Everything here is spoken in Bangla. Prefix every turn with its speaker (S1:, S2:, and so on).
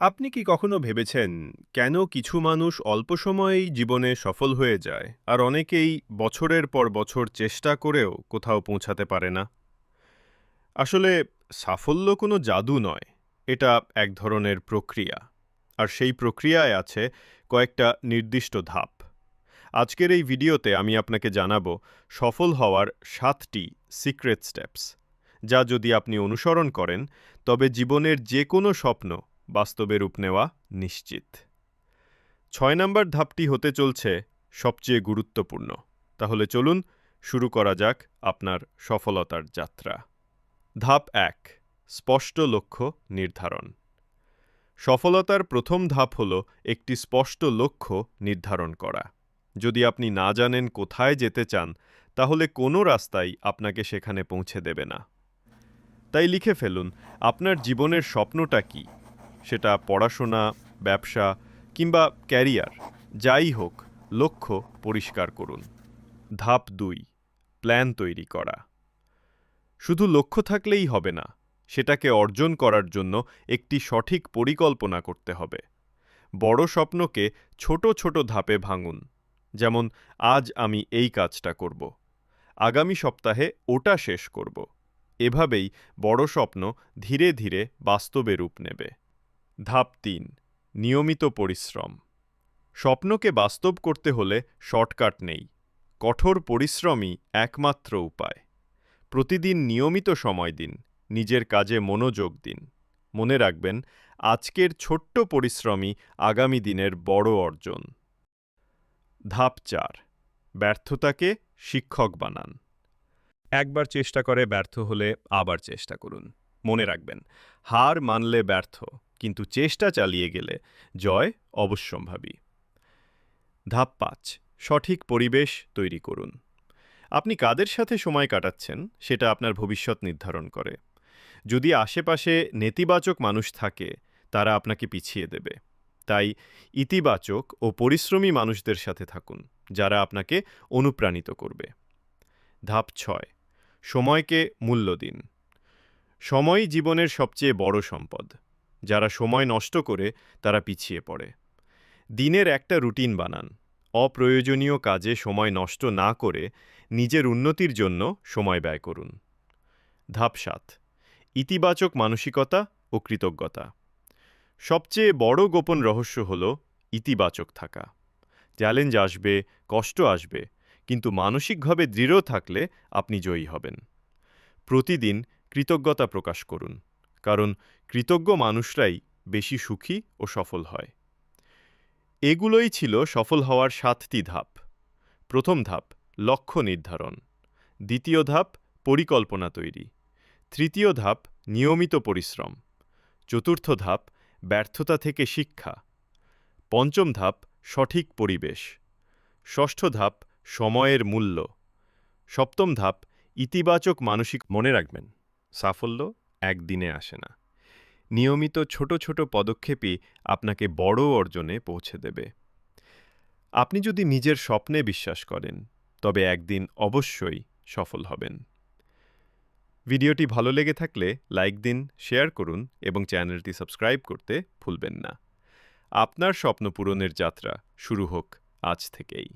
S1: আপনি কি কখনো ভেবেছেন কেন কিছু মানুষ অল্প সময়েই জীবনে সফল হয়ে যায়, আর অনেকেই বছরের পর বছর চেষ্টা করেও কোথাও পৌঁছাতে পারে না? আসলে সাফল্য কোনো জাদু নয়, এটা এক ধরনের প্রক্রিয়া, আর সেই প্রক্রিয়ায় আছে কয়েকটা নির্দিষ্ট ধাপ। আজকের এই ভিডিওতে আমি আপনাকে জানাব সফল হওয়ার সাতটি সিক্রেট স্টেপস, যা যদি আপনি অনুসরণ করেন, তবে জীবনের যে কোনো স্বপ্ন বাস্তবে রূপ নেওয়া নিশ্চিত। ছয় নম্বর ধাপটি হতে চলছে সবচেয়ে গুরুত্বপূর্ণ। তাহলে চলুন শুরু করা যাক আপনার সফলতার যাত্রা। ধাপ এক, স্পষ্ট লক্ষ্য নির্ধারণ। সফলতার প্রথম ধাপ হল একটি স্পষ্ট লক্ষ্য নির্ধারণ করা। যদি আপনি না জানেন কোথায় যেতে চান, তাহলে কোনো রাস্তাই আপনাকে সেখানে পৌঁছে দেবে না। তাই লিখে ফেলুন, আপনার জীবনের স্বপ্নটা কী? সেটা পড়াশোনা, ব্যবসা কিংবা ক্যারিয়ার, যাই হোক, লক্ষ্য পরিষ্কার করুন। ধাপ দুই, প্ল্যান তৈরি করা। শুধু লক্ষ্য থাকলেই হবে না, সেটাকে অর্জন করার জন্য একটি সঠিক পরিকল্পনা করতে হবে। বড় স্বপ্নকে ছোট ছোট ধাপে ভাঙুন, যেমন, আজ আমি এই কাজটা করব, আগামী সপ্তাহে ওটা শেষ করব। এভাবেই বড় স্বপ্ন ধীরে ধীরে বাস্তবে রূপ নেবে। ধাপ তিন, নিয়মিত পরিশ্রম। স্বপ্নকে বাস্তব করতে হলে শর্টকাট নেই, কঠোর পরিশ্রমই একমাত্র উপায়। প্রতিদিন নিয়মিত সময় দিন, নিজের কাজে মনোযোগ দিন। মনে রাখবেন, আজকের ছোট্ট পরিশ্রমই আগামী দিনের বড় অর্জন। ধাপ চার, ব্যর্থতাকে শিক্ষক বানান। একবার চেষ্টা করে ব্যর্থ হলে আবার চেষ্টা করুন। মনে রাখবেন, হার মানলে ব্যর্থ। কিন্তু চেষ্টা চালিয়ে গেলে জয় অবশ্যম্ভাবী। ধাপ পাঁচ, সঠিক পরিবেশ তৈরি করুন। আপনি কাদের সাথে সময় কাটাচ্ছেন সেটা আপনার ভবিষ্যৎ নির্ধারণ করে। যদি আশেপাশে নেতিবাচক মানুষ থাকে, তারা আপনাকে পিছিয়ে দেবে। তাই ইতিবাচক ও পরিশ্রমী মানুষদের সাথে থাকুন, যারা আপনাকে অনুপ্রাণিত করবে। ধাপ ছয়, সময়কে মূল্য দিন। সময় জীবনের সবচেয়ে বড় সম্পদ। যারা সময় নষ্ট করে তারা পিছিয়ে পড়ে। দিনের একটা রুটিন বানান। অপ্রয়োজনীয় কাজে সময় নষ্ট না করে নিজের উন্নতির জন্য সময় ব্যয় করুন। ধাপ সাত, ইতিবাচক মানসিকতা ও কৃতজ্ঞতা। সবচেয়ে বড় গোপন রহস্য হল ইতিবাচক থাকা। চ্যালেঞ্জ আসবে, কষ্ট আসবে, কিন্তু মানসিকভাবে দৃঢ় থাকলে আপনি জয়ী হবেন। প্রতিদিন কৃতজ্ঞতা প্রকাশ করুন। কারণ কৃতজ্ঞ মানুষরাই বেশি সুখী ও সফল হয়। এগুলোই ছিল সফল হওয়ার সাতটি ধাপ। প্রথম ধাপ, লক্ষ্য নির্ধারণ। দ্বিতীয় ধাপ, পরিকল্পনা তৈরি। তৃতীয় ধাপ, নিয়মিত পরিশ্রম। চতুর্থ ধাপ, ব্যর্থতা থেকে শিক্ষা। পঞ্চম ধাপ, সঠিক পরিবেশ। ষষ্ঠ ধাপ, সময়ের মূল্য। সপ্তম ধাপ, ইতিবাচক মানসিক মনে রাখবেন। সাফল্য? একদিনে আসে না। নিয়মিত ছোট ছোট পদক্ষেপই আপনাকে বড় অর্জনে পৌঁছে দেবে। আপনি যদি নিজের স্বপ্নে বিশ্বাস করেন, তবে একদিন অবশ্যই সফল হবেন। ভিডিওটি ভালো লেগে থাকলে লাইক দিন, শেয়ার করুন এবং চ্যানেলটি সাবস্ক্রাইব করতে ভুলবেন না। আপনার স্বপ্ন পূরণের যাত্রা শুরু হোক আজ থেকেই।